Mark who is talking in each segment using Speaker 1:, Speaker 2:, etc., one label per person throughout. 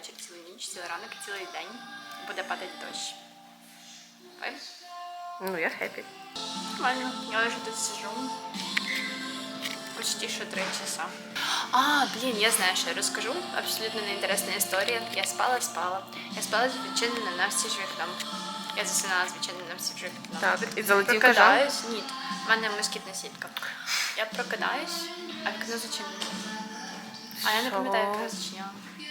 Speaker 1: вечір, цілу ніч, цілий ранок, цілий день буде падати дощ. Ви?
Speaker 2: Ну, я хеппі.
Speaker 1: Нормально. Я вже тут сижу. Почти що три часа. А, блін, я знаю, що я розкажу. Абсолютно неінтересна історія. Я спала, спала. Я спала з відчиненим навстіж вікном. Я засинала з відчиненим навстіж вікном.
Speaker 2: Так, і залетів
Speaker 1: Прокидаюсь, ні, в мене москітна сітка. Я прокидаюсь, а вікно зачинене. А я не пам'ятаю, яка зачиняла.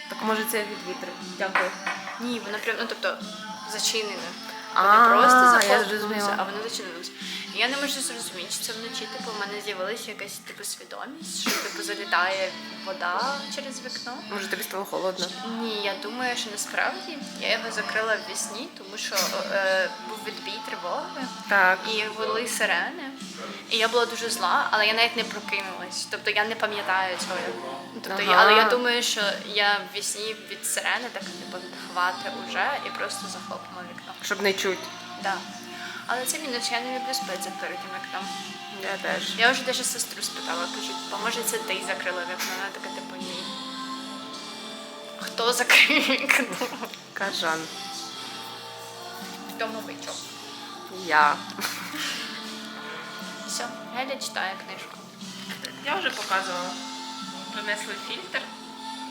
Speaker 2: Так може це від вітру. Дякую.
Speaker 1: Ні, воно прям, ну тобто зачинене.
Speaker 2: А,
Speaker 1: Воно просто
Speaker 2: я зрозуміла.
Speaker 1: а вони зачинилося. Я не можу зрозуміти, чи це вночі, типу, в мене з'явилася якась типу свідомість, що типу залітає вода через вікно.
Speaker 2: Може тобі стало холодно.
Speaker 1: Ні, я думаю, що насправді я його закрила в вісні, тому що е, був відбій тривоги
Speaker 2: Так.
Speaker 1: і вели сирени. І я була дуже зла, але я навіть не прокинулась. Тобто я не пам'ятаю цього. Тобто,
Speaker 2: Ага.
Speaker 1: але я думаю, що я в вісні від сирени так типу відхвати уже і просто захлопнула вікно.
Speaker 2: Щоб не чуть.
Speaker 1: Да. Але це мінус, я не люблю спати за тим вікном.
Speaker 2: Я теж.
Speaker 1: Я вже навіть сестру спитала, кажу, «Па, може це ти закрила вікно? Вона така, типу, ні. Хто закрив вікно?
Speaker 2: Кажан.
Speaker 1: Хто новичок?
Speaker 2: Я.
Speaker 1: Все, Геля читає книжку.
Speaker 2: Я вже показувала. Принесли фільтр.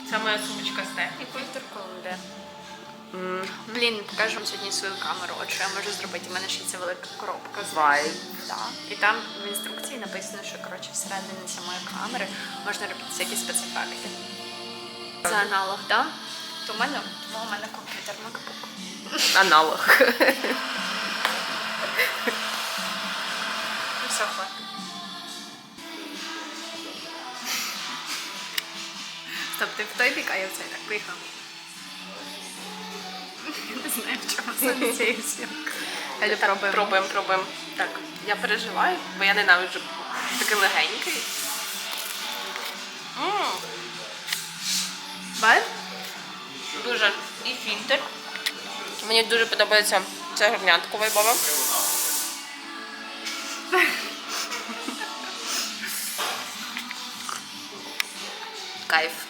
Speaker 2: Це моя сумочка з технікою.
Speaker 1: Фільтр Колумбія.
Speaker 2: М,
Speaker 1: Блін, покажу вам сьогодні свою камеру, от що я можу зробити. У мене ще ця велика коробка.
Speaker 2: Вай.
Speaker 1: Да. І там в інструкції написано, що коротше всередині самої камери можна робити всякі спецефекти. Це аналог, так? Да? То в мене, ну, у мене комп'ютер MacBook.
Speaker 2: Аналог.
Speaker 1: Ну все, хватить. Стоп, ти в той бік, а я в цей так поїхав. Я не знаю, в чому суть цієї зйомки. Але пробуємо.
Speaker 2: Пробуємо, пробуємо. Так, я переживаю, бо я ненавиджу такий легенький. М,
Speaker 1: Бай?
Speaker 2: Дуже і фільтр. Мені дуже подобається це горнятко вайбове. Кайф.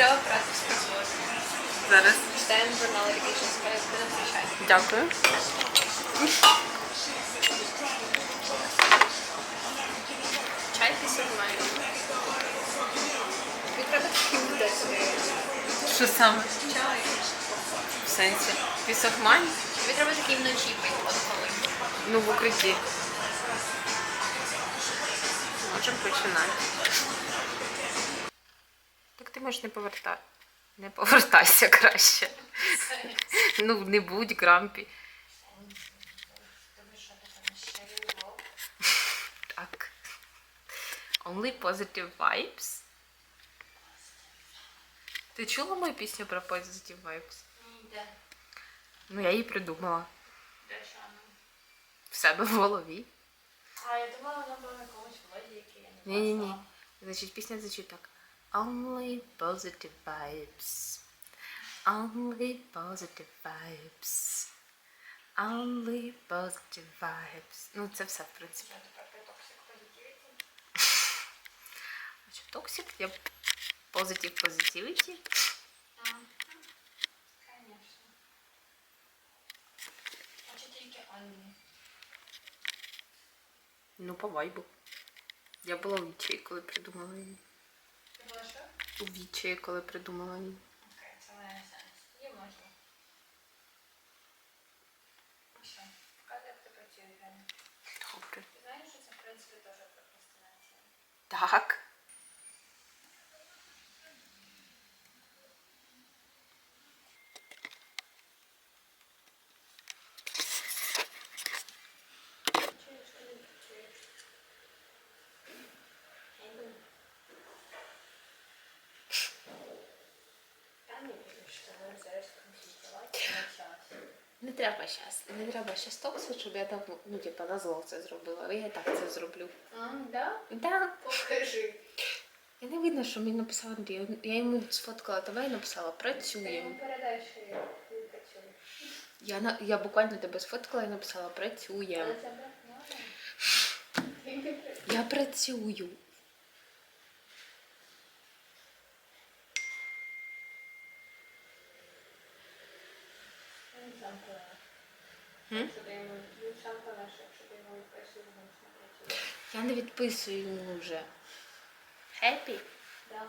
Speaker 2: Все, просто спробую. Зараз. Читаємо журнал Education Spice, будемо зустрічати. Дякую.
Speaker 1: Чай після маю. Від тебе такий буде
Speaker 2: Що саме?
Speaker 1: Чай.
Speaker 2: В сенсі. Peace of?
Speaker 1: Тобі треба такий вночі пити, от коли.
Speaker 2: Ну, в укритті. Можемо починати. Ти можеш не повертати. Не повертайся краще. Ну, не будь грампі. Так. Only positive vibes. Ти чула мою пісню про positive vibes?
Speaker 1: Де?
Speaker 2: Ну, я її придумала.
Speaker 1: Де вона?
Speaker 2: В себе в голові.
Speaker 1: А, я думала, вона була на якомусь влоді, який я не
Speaker 2: Ні-ні-ні. Значить, пісня звучить так. Only positive vibes. Only positive vibes. Only positive vibes. Ну, це все, в принципі.
Speaker 1: Я тепер про toxic positivity.
Speaker 2: А що токсик? Я positive positivity.
Speaker 1: Ага. Конечно. А чи тільки Анні?
Speaker 2: Ну, по вайбу. Я була у відчаї, коли придумала її. У вічі, коли придумала її.
Speaker 1: Це має сенс. Є можна. Все, показуй, як ти працюєш, Женя.
Speaker 2: Добре.
Speaker 1: Ти знаєш, що це, в принципі, теж прокрастинація?
Speaker 2: Так.
Speaker 1: Чуєш, коли працюєш? Я йду. Та не вірю, що ми зараз конфліктувати на час.
Speaker 2: Не треба зараз. Не треба зараз токсик, щоб я там, ну, типа, на зло це зробила. Я і так це зроблю.
Speaker 1: А, да?
Speaker 2: Так.
Speaker 1: Покажи.
Speaker 2: Я не видно, що мені написав Андрій. Я йому сфоткала тебе і написала
Speaker 1: Ти йому
Speaker 2: працюємо.
Speaker 1: передай, що я ти працюю.
Speaker 2: Я на я буквально тебе сфоткала і написала працюємо.
Speaker 1: Це брат можна? Не працює.
Speaker 2: Я працюю.
Speaker 1: Він сам пише.
Speaker 2: М?
Speaker 1: Якщо ти йому сам пише, якщо ти йому відписуєш, він не працює.
Speaker 2: Я не відписую йому вже. Happy?
Speaker 1: Да.